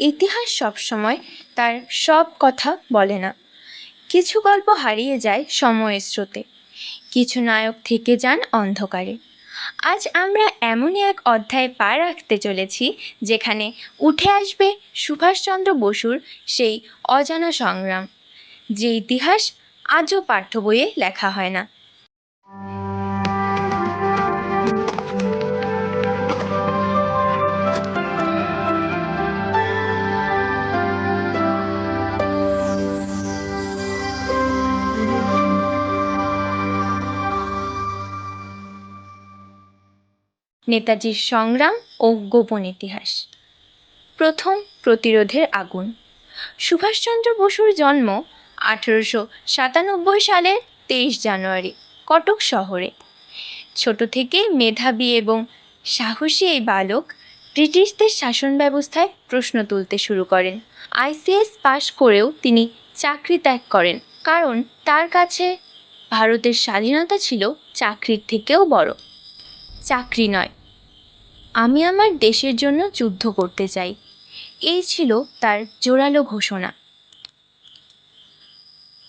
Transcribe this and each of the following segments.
ইতিহাস সবসময় তার সব কথা বলে না। কিছু গল্প হারিয়ে যায় সময়ের স্রোতে। কিছু নায়ক থেকে যান অন্ধকারে। আজ আমরা এমনই এক অধ্যায়ে পা রাখতে চলেছি, যেখানে উঠে আসবে সুভাষচন্দ্র বসুর সেই অজানা সংগ্রাম, যে ইতিহাস আজও পাঠ্য বইয়ে লেখা হয় না। নেতাজির সংগ্রাম ও গোপন ইতিহাস। প্রথম প্রতিরোধের আগুন। সুভাষচন্দ্র বসুর জন্ম আঠেরোশো সাতানব্বই সালের তেইশ জানুয়ারি কটক শহরে। ছোট থেকেই মেধাবী এবং সাহসী এই বালক ব্রিটিশদের শাসন ব্যবস্থায় প্রশ্ন তুলতে শুরু করেন। আইসিএস পাশ করেও তিনি চাকরি ত্যাগ করেন কারণ তার কাছে ভারতের স্বাধীনতা ছিল চাকরির থেকেও বড়। চাকরি নয় আমি আমার দেশের জন্য যুদ্ধ করতে চাই। এই ছিল তার জোরালো ঘোষণা।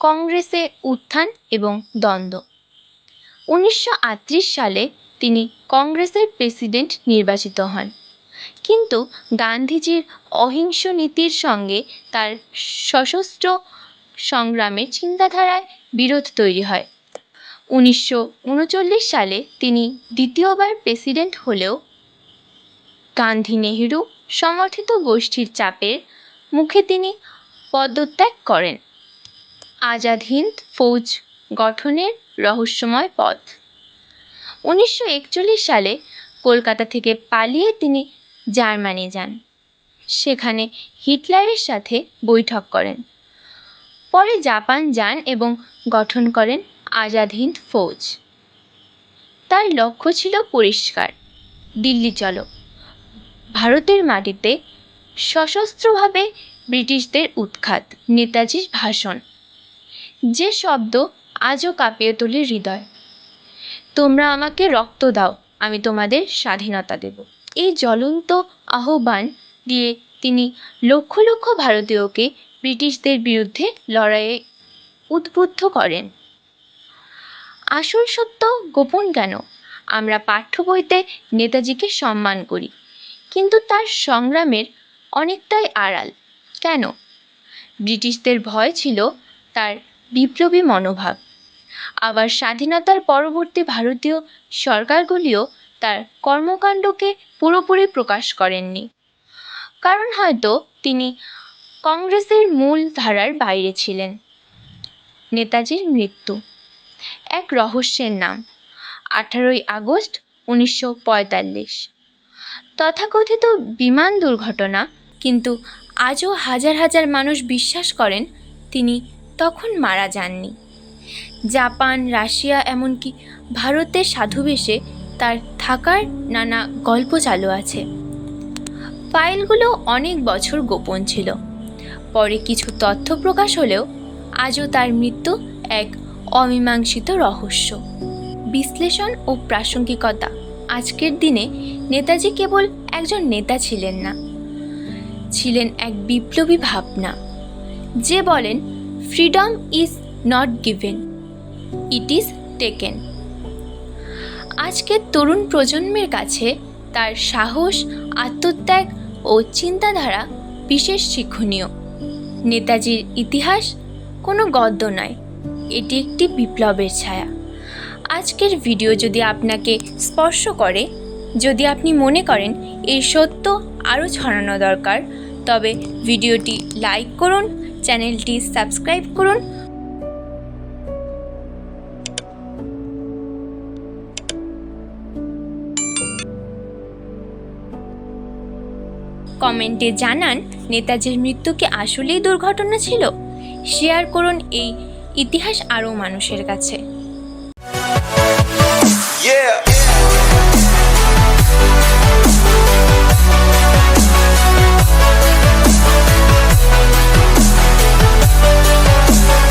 কংগ্রেসে উত্থান এবং দ্বন্দ্ব। উনিশশো আটত্রিশ সালে তিনি কংগ্রেসের প্রেসিডেন্ট নির্বাচিত হন। কিন্তু গান্ধীজির অহিংস নীতির সঙ্গে তার সশস্ত্র সংগ্রামের চিন্তাধারায় বিরোধ তৈরি হয়। উনিশশো উনচল্লিশ সালে তিনি দ্বিতীয়বার প্রেসিডেন্ট হলেও গান্ধী নেহেরু সমর্থিত গোষ্ঠীর চাপের মুখে তিনি পদত্যাগ করেন। আজাদ হিন্দ ফৌজ গঠনের রহস্যময় পথ। উনিশশো একচল্লিশ সালে কলকাতা থেকে পালিয়ে তিনি জার্মানি যান। সেখানে হিটলারের সাথে বৈঠক করেন। পরে জাপান যান এবং গঠন করেন আজাদ হিন্দ ফৌজ। তার লক্ষ্য ছিল পরিষ্কার। দিল্লি চলো। ভারতের মাটিতে সশস্ত্রভাবে ব্রিটিশদের উৎখাত নেতাজির ভাষণ। যে শব্দ আজও কাঁপিয়ে তোলে হৃদয়। তোমরা আমাকে রক্ত দাও, আমি তোমাদের স্বাধীনতা দেব। এই জ্বলন্ত আহ্বান দিয়ে তিনি লক্ষ লক্ষ ভারতীয়কে ব্রিটিশদের বিরুদ্ধে লড়াইয়ে উদ্বুদ্ধ করেন। আসল সত্য গোপন কেন? আমরা পাঠ্য বইতে নেতাজিকে সম্মান করি। কিন্তু তার সংগ্রামের অনেকটাই আড়াল। কেন? ব্রিটিশদের ভয় ছিল তার বিপ্লবী মনোভাব। আবার স্বাধীনতার পরবর্তী ভারতীয় সরকারগুলিও তার কর্মকাণ্ডকে পুরোপুরি প্রকাশ করেননি। কারণ হয়তো তিনি কংগ্রেসের মূল ধারার বাইরে ছিলেন। নেতাজির মৃত্যু। এক রহস্যের নাম। আঠারোই আগস্ট, উনিশশো পঁয়তাল্লিশ। তথাকথিত বিমান দুর্ঘটনা। কিন্তু আজও হাজার হাজার মানুষ বিশ্বাস করেন, তিনি তখন মারা যাননি। জাপান, রাশিয়া, এমনকি ভারতের সাধুবেশে তার থাকার নানা গল্প চালু আছে। ফাইলগুলো অনেক বছর গোপন ছিল। পরে কিছু তথ্য প্রকাশ হলেও আজও তার মৃত্যু এক অমীমাংসিত রহস্য। বিশ্লেষণ ও প্রাসঙ্গিকতা আজকের দিনে নেতাজি কেবল একজন নেতা ছিলেন না। ছিলেন এক বিপ্লবী ভাবনা। যে বলেন freedom is not given it is taken আজকের তরুণ প্রজন্মের কাছে তার সাহস, আত্মত্যাগ ও চিন্তাধারা বিশেষ শিক্ষণীয়। নেতাজির ইতিহাস কোনো গদ্য নয়, এটি একটি বিপ্লবের ছায়া। আজকের ভিডিও যদি আপনাকে স্পর্শ করে, যদি আপনি মনে করেন এই সত্য আরও ছড়ানো দরকার, তবে ভিডিওটি লাইক করুন, চ্যানেলটি সাবস্ক্রাইব করুন। কমেন্টে জানান, নেতাজির মৃত্যু কি আসলেই দুর্ঘটনা ছিল? শেয়ার করুন এই ইতিহাস আরও মানুষের কাছে। Yeah.